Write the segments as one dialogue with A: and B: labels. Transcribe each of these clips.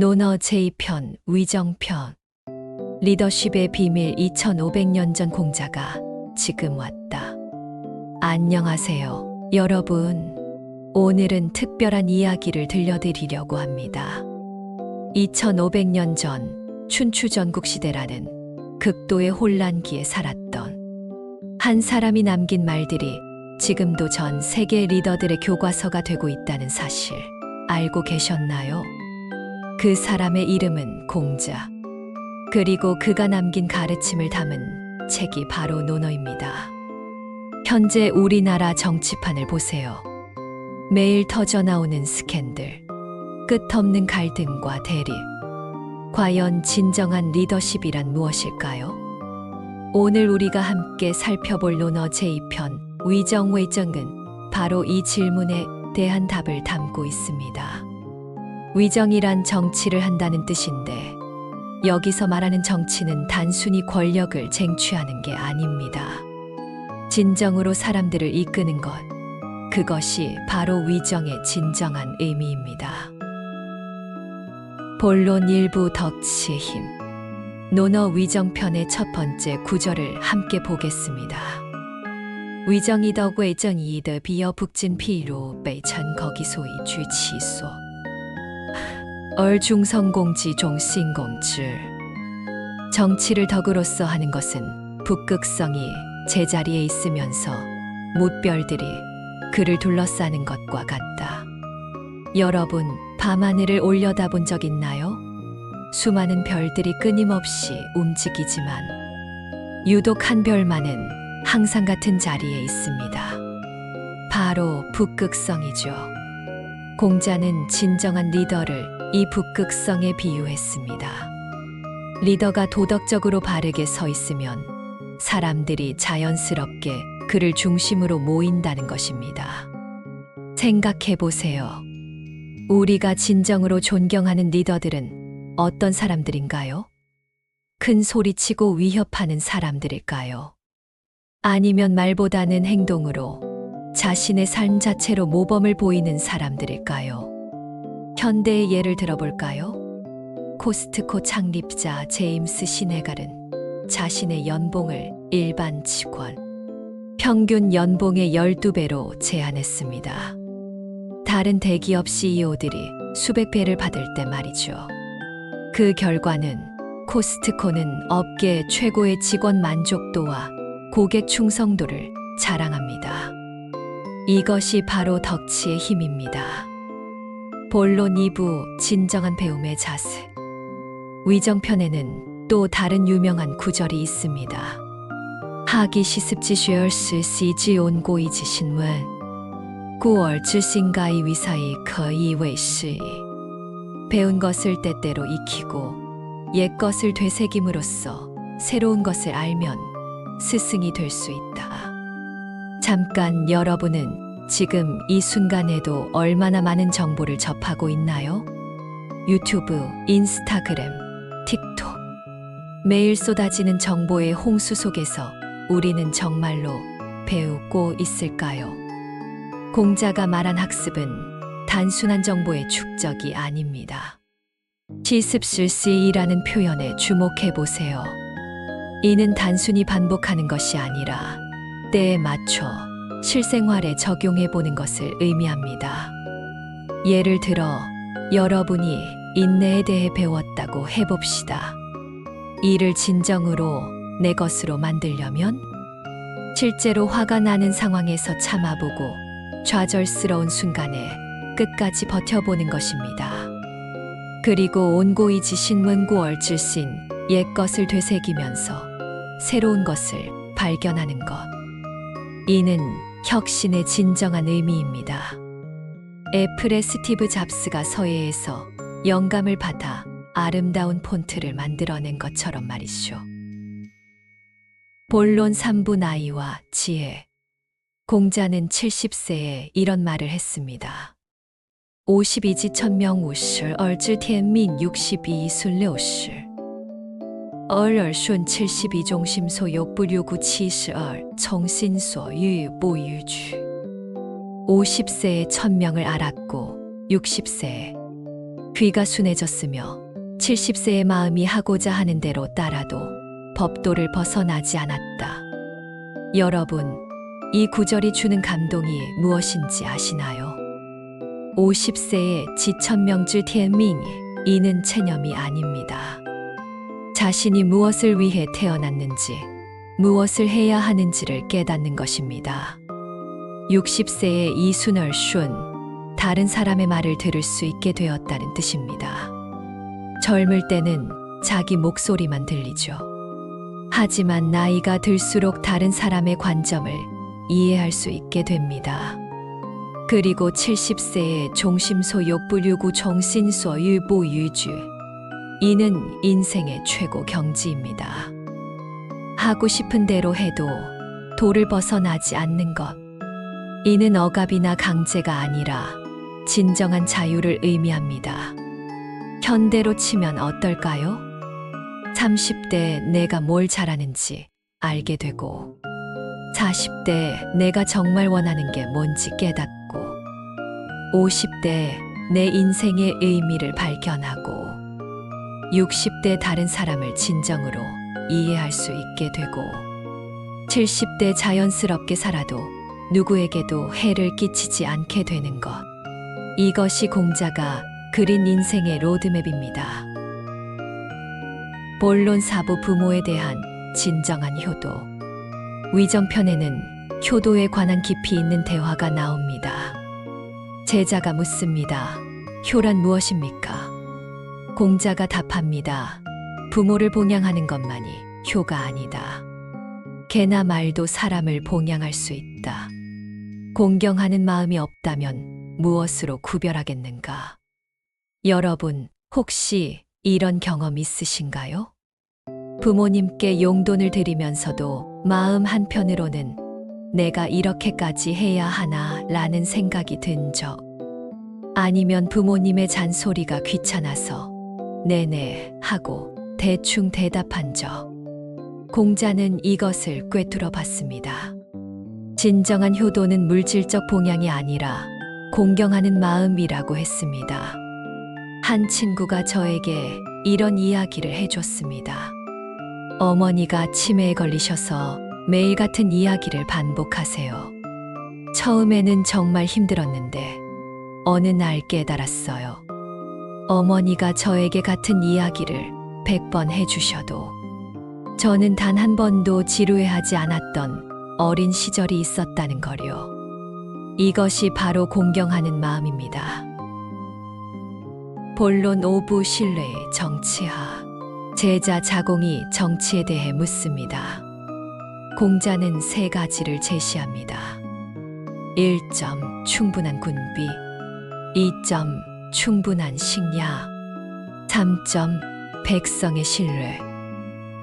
A: 논어 제2편 위정편 리더십의 비밀 2500년 전 공자가 지금 왔다. 안녕하세요, 여러분. 오늘은 특별한 이야기를 들려드리려고 합니다. 2500년 전 춘추 전국 시대라는 극도의 혼란기에 살았던 한 사람이 남긴 말들이 지금도 전 세계 리더들의 교과서가 되고 있다는 사실 알고 계셨나요? 그 사람의 이름은 공자. 그리고 그가 남긴 가르침을 담은 책이 바로 논어입니다. 현재 우리나라 정치판을 보세요. 매일 터져 나오는 스캔들, 끝없는 갈등과 대립. 과연 진정한 리더십이란 무엇일까요? 오늘 우리가 함께 살펴볼 논어 제2편 위정외정은 바로 이 질문에 대한 답을 담고 있습니다. 위정이란 정치를 한다는 뜻인데 여기서 말하는 정치는 단순히 권력을 쟁취하는 게 아닙니다. 진정으로 사람들을 이끄는 것. 그것이 바로 위정의 진정한 의미입니다. 본론 일부 덕치의 힘. 논어 위정편의 첫 번째 구절을 함께 보겠습니다. 위정이 덕 외정이 이的 비어 북진 피로北陈 거기 소위 쥐치소. 얼중성공지 종신공질 정치를 덕으로서 하는 것은 북극성이 제자리에 있으면서 무별들이 그를 둘러싸는 것과 같다. 여러분, 밤하늘을 올려다본 적 있나요? 수많은 별들이 끊임없이 움직이지만 유독 한 별만은 항상 같은 자리에 있습니다. 바로 북극성이죠. 공자는 진정한 리더를 이 북극성에 비유했습니다. 리더가 도덕적으로 바르게 서 있으면 사람들이 자연스럽게 그를 중심으로 모인다는 것입니다. 생각해 보세요. 우리가 진정으로 존경하는 리더들은 어떤 사람들인가요? 큰 소리치고 위협하는 사람들일까요? 아니면 말보다는 행동으로 자신의 삶 자체로 모범을 보이는 사람들일까요? 현대의 예를 들어볼까요? 코스트코 창립자 제임스 시네갈은 자신의 연봉을 일반 직원, 평균 연봉의 12배로 제한했습니다. 다른 대기업 CEO들이 수백 배를 받을 때 말이죠. 그 결과는 코스트코는 업계 최고의 직원 만족도와 고객 충성도를 자랑합니다. 이것이 바로 덕치의 힘입니다. 본론 2부 진정한 배움의 자세 위정편에는 또 다른 유명한 구절이 있습니다. 하기 시습지 쉐얼스 시지 온고이지 신문 9월 7신가이 위사이 거이웨시 배운 것을 때때로 익히고 옛 것을 되새김으로써 새로운 것을 알면 스승이 될 수 있다. 잠깐 여러분은 지금 이 순간에도 얼마나 많은 정보를 접하고 있나요? 유튜브, 인스타그램, 틱톡. 매일 쏟아지는 정보의 홍수 속에서 우리는 정말로 배우고 있을까요? 공자가 말한 학습은 단순한 정보의 축적이 아닙니다. 시습실시이라는 표현에 주목해 보세요. 이는 단순히 반복하는 것이 아니라 때에 맞춰 실생활에 적용해 보는 것을 의미합니다. 예를 들어 여러분이 인내에 대해 배웠다고 해봅시다. 이를 진정으로 내 것으로 만들려면 실제로 화가 나는 상황에서 참아보고 좌절스러운 순간에 끝까지 버텨보는 것입니다. 그리고 온고이 지 신문고 얼질신 옛 것을 되새기면서 새로운 것을 발견하는 것. 이는 혁신의 진정한 의미입니다. 애플의 스티브 잡스가 서예에서 영감을 받아 아름다운 폰트를 만들어낸 것처럼 말이죠. 본론 3부 나이와 지혜. 공자는 70세에 이런 말을 했습니다. 52지 천명 우실 얼즈텐민 62 순려 실 얼얼순 72종 심소 욕부류구 72 정신소 유부유주 50세에 천명을 알았고 60세에 귀가 순해졌으며 70세의 마음이 하고자 하는 대로 따라도 법도를 벗어나지 않았다. 여러분, 이 구절이 주는 감동이 무엇인지 아시나요? 50세의 지천명주 thiên命이 이는 체념이 아닙니다. 자신이 무엇을 위해 태어났는지, 무엇을 해야 하는지를 깨닫는 것입니다. 60세의 이순얼 슌, 다른 사람의 말을 들을 수 있게 되었다는 뜻입니다. 젊을 때는 자기 목소리만 들리죠. 하지만 나이가 들수록 다른 사람의 관점을 이해할 수 있게 됩니다. 그리고 70세의 종심소 욕불유구 정신소 유보 유주. 이는 인생의 최고 경지입니다. 하고 싶은 대로 해도 도를 벗어나지 않는 것. 이는 억압이나 강제가 아니라 진정한 자유를 의미합니다. 현대로 치면 어떨까요? 30대 내가 뭘 잘하는지 알게 되고, 40대 내가 정말 원하는 게 뭔지 깨닫고, 50대 내 인생의 의미를 발견하고, 60대 다른 사람을 진정으로 이해할 수 있게 되고, 70대 자연스럽게 살아도 누구에게도 해를 끼치지 않게 되는 것. 이것이 공자가 그린 인생의 로드맵입니다. 본론 사부 부모에 대한 진정한 효도. 위정편에는 효도에 관한 깊이 있는 대화가 나옵니다. 제자가 묻습니다. 효란 무엇입니까? 공자가 답합니다. 부모를 봉양하는 것만이 효가 아니다. 개나 말도 사람을 봉양할 수 있다. 공경하는 마음이 없다면 무엇으로 구별하겠는가? 여러분, 혹시 이런 경험 있으신가요? 부모님께 용돈을 드리면서도 마음 한편으로는 내가 이렇게까지 해야 하나 라는 생각이 든 적. 아니면 부모님의 잔소리가 귀찮아서 네네 하고 대충 대답한 적. 공자는 이것을 꿰뚫어 봤습니다. 진정한 효도는 물질적 봉양이 아니라 공경하는 마음이라고 했습니다. 한 친구가 저에게 이런 이야기를 해줬습니다. 어머니가 치매에 걸리셔서 매일 같은 이야기를 반복하세요. 처음에는 정말 힘들었는데 어느 날 깨달았어요. 어머니가 저에게 같은 이야기를 100번 해주셔도 저는 단 한 번도 지루해하지 않았던 어린 시절이 있었다는 거요. 이것이 바로 공경하는 마음입니다. 본론 오부 신뢰의 정치하. 제자 자공이 정치에 대해 묻습니다. 공자는 세 가지를 제시합니다. 1점 충분한 군비, 2점 충분한 식량, 3점 백성의 신뢰.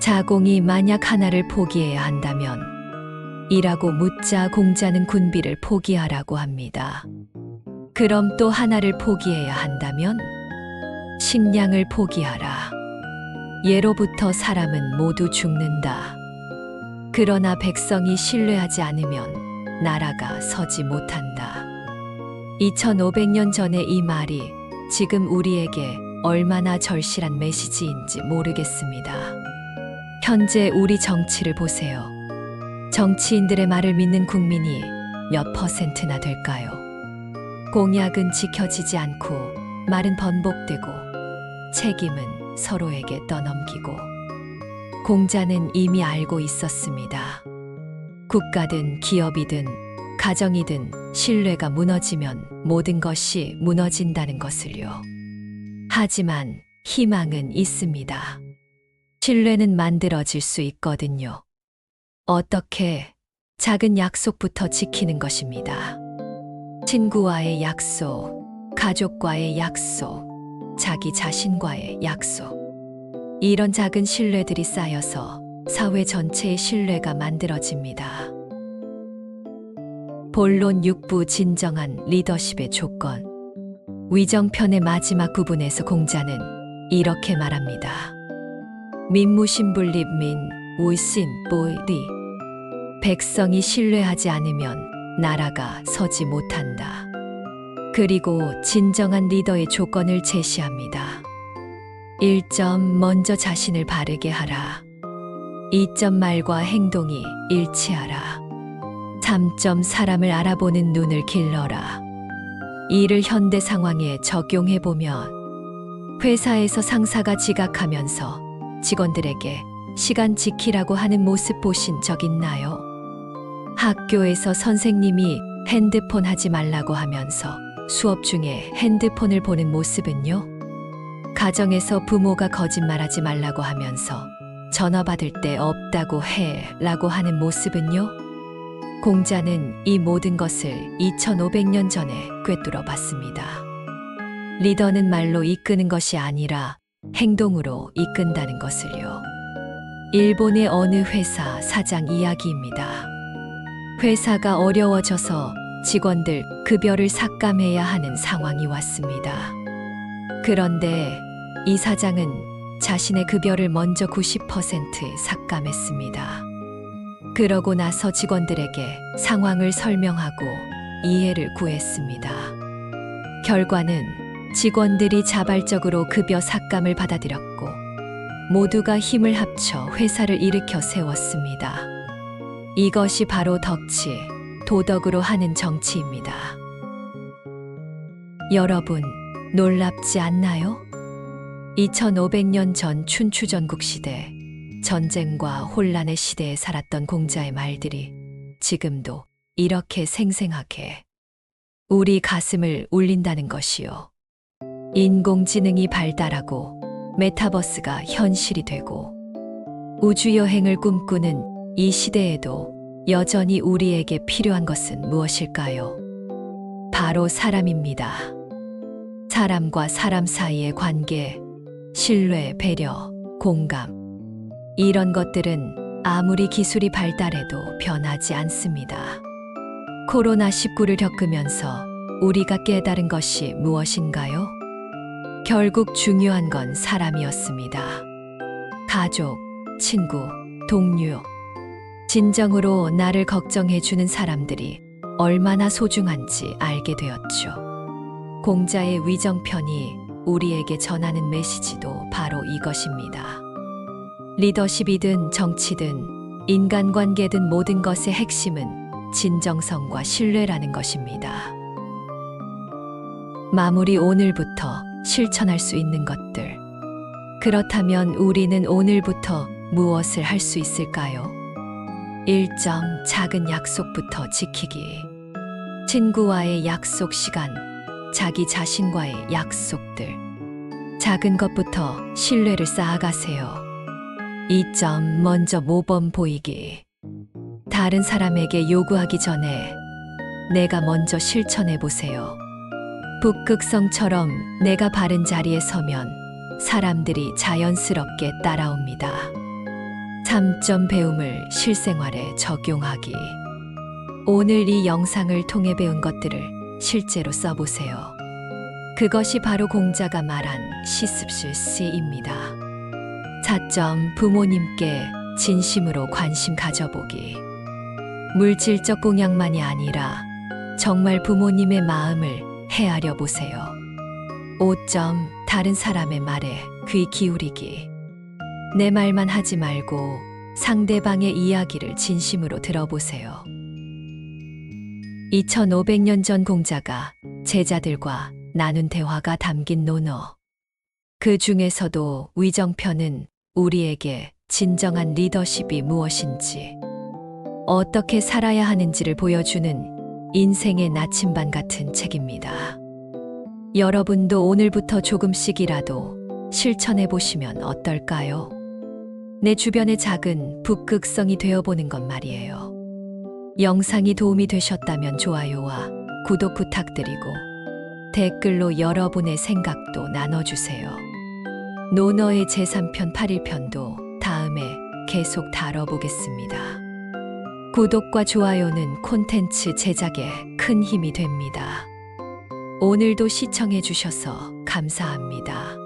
A: 자공이 만약 하나를 포기해야 한다면 이라고 묻자 공자는 군비를 포기하라고 합니다. 그럼 또 하나를 포기해야 한다면 식량을 포기하라. 예로부터 사람은 모두 죽는다. 그러나 백성이 신뢰하지 않으면 나라가 서지 못한다. 2500년 전의 이 말이 지금 우리에게 얼마나 절실한 메시지인지 모르겠습니다. 현재 우리 정치를 보세요. 정치인들의 말을 믿는 국민이 몇 퍼센트나 될까요? 공약은 지켜지지 않고 말은 번복되고 책임은 서로에게 떠넘기고 공자는 이미 알고 있었습니다. 국가든 기업이든 가정이든 신뢰가 무너지면 모든 것이 무너진다는 것을요. 하지만 희망은 있습니다. 신뢰는 만들어질 수 있거든요. 어떻게 작은 약속부터 지키는 것입니다. 친구와의 약속, 가족과의 약속, 자기 자신과의 약속. 이런 작은 신뢰들이 쌓여서 사회 전체의 신뢰가 만들어집니다. 본론 6부 진정한 리더십의 조건. 위정편의 마지막 부분에서 공자는 이렇게 말합니다. 민무신불립 민, 우신, 보리. 백성이 신뢰하지 않으면 나라가 서지 못한다. 그리고 진정한 리더의 조건을 제시합니다. 1점 먼저 자신을 바르게 하라. 2점 말과 행동이 일치하라. 3점 사람을 알아보는 눈을 길러라. 이를 현대 상황에 적용해 보면 회사에서 상사가 지각하면서 직원들에게 시간 지키라고 하는 모습 보신 적 있나요? 학교에서 선생님이 핸드폰 하지 말라고 하면서 수업 중에 핸드폰을 보는 모습은요? 가정에서 부모가 거짓말하지 말라고 하면서 전화 받을 때 없다고 해 라고 하는 모습은요? 공자는 이 모든 것을 2500년 전에 꿰뚫어 봤습니다. 리더는 말로 이끄는 것이 아니라 행동으로 이끈다는 것을요. 일본의 어느 회사 사장 이야기입니다. 회사가 어려워져서 직원들 급여를 삭감해야 하는 상황이 왔습니다. 그런데 이 사장은 자신의 급여를 먼저 90% 삭감했습니다. 그러고 나서 직원들에게 상황을 설명하고 이해를 구했습니다. 결과는 직원들이 자발적으로 급여 삭감을 받아들였고 모두가 힘을 합쳐 회사를 일으켜 세웠습니다. 이것이 바로 덕치, 도덕으로 하는 정치입니다. 여러분, 놀랍지 않나요? 2500년 전 춘추전국 시대, 전쟁과 혼란의 시대에 살았던 공자의 말들이 지금도 이렇게 생생하게 우리 가슴을 울린다는 것이요. 인공지능이 발달하고 메타버스가 현실이 되고 우주여행을 꿈꾸는 이 시대에도 여전히 우리에게 필요한 것은 무엇일까요? 바로 사람입니다. 사람과 사람 사이의 관계, 신뢰, 배려, 공감. 이런 것들은 아무리 기술이 발달해도 변하지 않습니다. 코로나19를 겪으면서 우리가 깨달은 것이 무엇인가요? 결국 중요한 건 사람이었습니다. 가족, 친구, 동료. 진정으로 나를 걱정해주는 사람들이 얼마나 소중한지 알게 되었죠. 공자의 위정편이 우리에게 전하는 메시지도 바로 이것입니다. 리더십이든 정치든 인간관계든 모든 것의 핵심은 진정성과 신뢰라는 것입니다. 마무리 오늘부터 실천할 수 있는 것들. 그렇다면 우리는 오늘부터 무엇을 할 수 있을까요? 1점 작은 약속부터 지키기. 친구와의 약속 시간, 자기 자신과의 약속들. 작은 것부터 신뢰를 쌓아가세요. 2점 먼저 모범 보이기. 다른 사람에게 요구하기 전에 내가 먼저 실천해 보세요. 북극성처럼 내가 바른 자리에 서면 사람들이 자연스럽게 따라옵니다. 3점 배움을 실생활에 적용하기. 오늘 이 영상을 통해 배운 것들을 실제로 써보세요. 그것이 바로 공자가 말한 시습실시입니다. 4점 부모님께 진심으로 관심 가져보기. 물질적 공양만이 아니라 정말 부모님의 마음을 헤아려 보세요. 5점 다른 사람의 말에 귀 기울이기. 내 말만 하지 말고 상대방의 이야기를 진심으로 들어보세요. 2500년 전 공자가 제자들과 나눈 대화가 담긴 논어. 그 중에서도 위정편은 우리에게 진정한 리더십이 무엇인지, 어떻게 살아야 하는지를 보여주는 인생의 나침반 같은 책입니다. 여러분도 오늘부터 조금씩이라도 실천해 보시면 어떨까요? 내 주변의 작은 북극성이 되어보는 것 말이에요. 영상이 도움이 되셨다면 좋아요와 구독 부탁드리고 댓글로 여러분의 생각도 나눠주세요. 노너의 제3편 8일편도 다음에 계속 다뤄보겠습니다. 구독과 좋아요는 콘텐츠 제작에 큰 힘이 됩니다. 오늘도 시청해 주셔서 감사합니다.